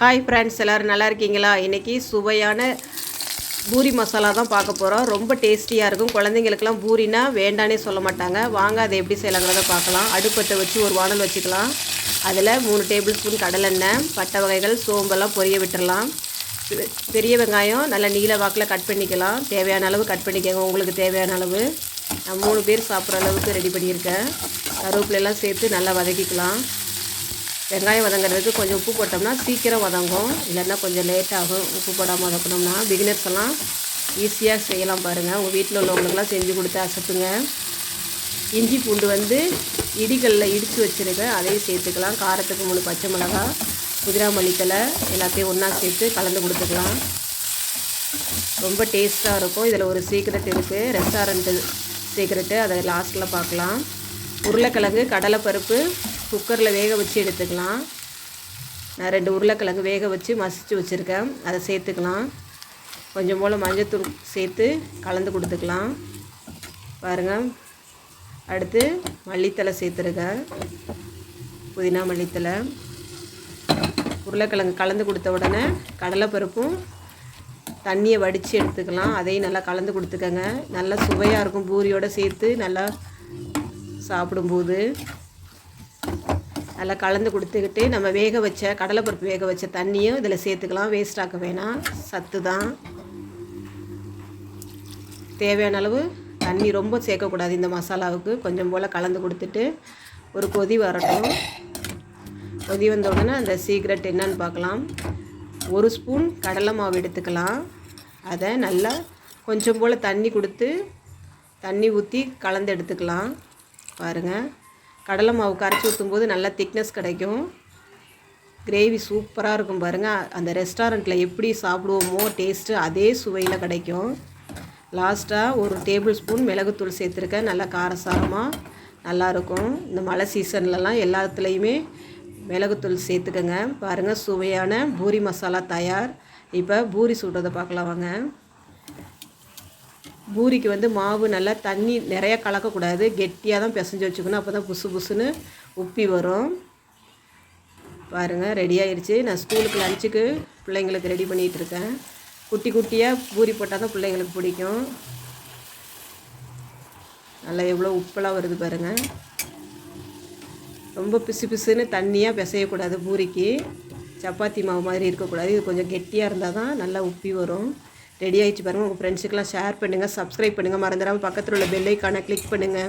Hi friends எல்லோரும் நல்லா இருக்கீங்களா? இன்றைக்கி சுவையான பூரி மசாலா தான் பார்க்க போகிறோம் ரொம்ப டேஸ்டியாக இருக்கும். குழந்தைங்களுக்கெல்லாம் பூரினா வேண்டானே சொல்ல மாட்டாங்க. வாங்க அதை எப்படி செய்யலாங்கிறத பார்க்கலாம். அடுப்பத்தை வச்சு ஒரு வானல் வச்சுக்கலாம். அதில் மூணு டேபிள் ஸ்பூன் கடலெண்ணெய் பட்டை வகைகள் சோம்பெல்லாம் பொரிய விட்டுடலாம் பெரிய வெங்காயம் நல்லா நீல வாக்கில் கட் பண்ணிக்கலாம். தேவையான அளவு கட் பண்ணிக்கோங்க. உங்களுக்கு தேவையான அளவு. நான் மூணு பேர் சாப்பிட்ற அளவுக்கு ரெடி பண்ணியிருக்கேன். கருவேப்பிலையெல்லாம் சேர்த்து நல்லா வதக்கிக்கலாம். வெங்காயம் வதங்குறதுக்கு கொஞ்சம் உப்பு போட்டோம்னா சீக்கிரம் வதங்கும். இல்லைன்னா கொஞ்சம் லேட் ஆகும். உப்பு போடாமல் வதக்கணும்னா பிகினர்ஸ் எல்லாம் ஈஸியாக செய்யலாம் பாருங்கள் உங்கள் வீட்டில் உள்ளவங்களுக்குலாம் செஞ்சு கொடுத்து அசத்துங்க. இஞ்சி பூண்டு வந்து இடிகளில் இடித்து வச்சுருக்கேன் அதையும் சேர்த்துக்கலாம். காரத்துக்கு மூணு பச்சை மிளகா புதினா மல்லித்தலை எல்லாத்தையும் ஒன்றா சேர்த்து கலந்து கொடுத்துக்கலாம். ரொம்ப டேஸ்ட்டாக இருக்கும். இதில் ஒரு சீக்கிரட் இருக்குது ரெஸ்டாரண்ட்டு சீக்கிரட்டு அதை லாஸ்ட்டில் பார்க்கலாம். உருளைக்கிழங்கு கடலைப்பருப்பு குக்கரில் வேக வச்சு எடுத்துக்கலாம். நான் ரெண்டு உருளைக்கிழங்கு வேக வச்சு மசிச்சு வச்சுருக்கேன். அதை சேர்த்துக்கலாம். கொஞ்சம் போல் மஞ்சத்தூள் சேர்த்து கலந்து கொடுத்துக்கலாம். பாருங்கள் அடுத்து மல்லித்தலை சேர்த்துருக்கேன். புதினா மல்லித்தலை. உருளைக்கிழங்கு கலந்து கொடுத்த உடனே கடலைப்பருப்பும் தண்ணியை வடித்து எடுத்துக்கலாம். அதையும் நல்லா கலந்து கொடுத்துக்கங்க. நல்லா சுவையாக இருக்கும் பூரியோடு சேர்த்து நல்லா சாப்பிடும்போது. நல்லா கலந்து கொடுத்துக்கிட்டு நம்ம வேக வச்ச கடலைப்பருப்பு வேக வச்ச தண்ணியும் இதில் சேர்த்துக்கலாம். வேஸ்டாக்க வேணாம். சத்து தான். தேவையான அளவு தண்ணி ரொம்ப சேர்க்கக்கூடாது இந்த மசாலாவுக்கு. கொஞ்சம் போல் கலந்து கொடுத்துட்டு ஒரு கொதி வரட்டும். கொதி வந்த உடனே அந்த சீக்ரெட் என்னன்னு பார்க்கலாம். ஒரு ஸ்பூன் கடலை மாவு எடுத்துக்கலாம். அதை நல்லா கொஞ்சம் போல் தண்ணி கொடுத்து தண்ணி ஊற்றி கலந்து எடுத்துக்கலாம். பாருங்கள் கடலை மாவு கரைச்சி ஊற்றும்போது நல்லா திக்னஸ் கிடைக்கும். கிரேவி சூப்பராக இருக்கும் பாருங்கள் அந்த ரெஸ்டாரண்ட்டில் எப்படி சாப்பிடுவோமோ டேஸ்ட்டு அதே சுவையில் கிடைக்கும். லாஸ்ட்டாக ஒரு டேபிள் ஸ்பூன் மிளகுத்தூள் சேர்த்துருக்கேன். நல்லா காரசாரமாக நல்லாயிருக்கும் இந்த மழை சீசன்லலாம் எல்லாத்துலேயுமே மிளகுத்தூள் சேர்த்துக்கோங்க. பாருங்கள் சுவையான பூரி மசாலா தயார். இப்போ பூரி சுடுறதை பார்க்கலாம் வாங்க. பூரிக்கு வந்து மாவு நல்லா தண்ணி நிறையா கலக்கக்கூடாது. கெட்டியாக தான் பிசைஞ்சு வச்சுக்கணும். அப்போ தான் புசு புசுன்னு உப்பி வரும். பாருங்கள் ரெடி ஆயிடுச்சு நான் ஸ்கூலுக்கு லஞ்சுக்கு பிள்ளைங்களுக்கு ரெடி பண்ணிகிட்டு இருக்கேன். குட்டி குட்டியாக பூரி போட்டால் தான் பிள்ளைங்களுக்கு பிடிக்கும். நல்லா எவ்வளோ உப்பெல்லாம் வருது பாருங்கள் ரொம்ப பிசு பிசுன்னு தண்ணியாக பிசையக்கூடாது பூரிக்கு. சப்பாத்தி மாவு மாதிரி இருக்கக்கூடாது. இது கொஞ்சம் கெட்டியாக இருந்தால் தான் நல்லா உப்பி வரும். ரெடி ஆகிடுச்சு பாருங்கள் உங்கள் ஃப்ரெண்ட்ஸுக்கெல்லாம் ஷேர் பண்ணுங்கள் சப்ஸ்கிரைப் பண்ணுங்கள் மறந்துடாமல் பக்கத்தில் உள்ள பெல்லைக்கான கிளிக் பண்ணுங்கள்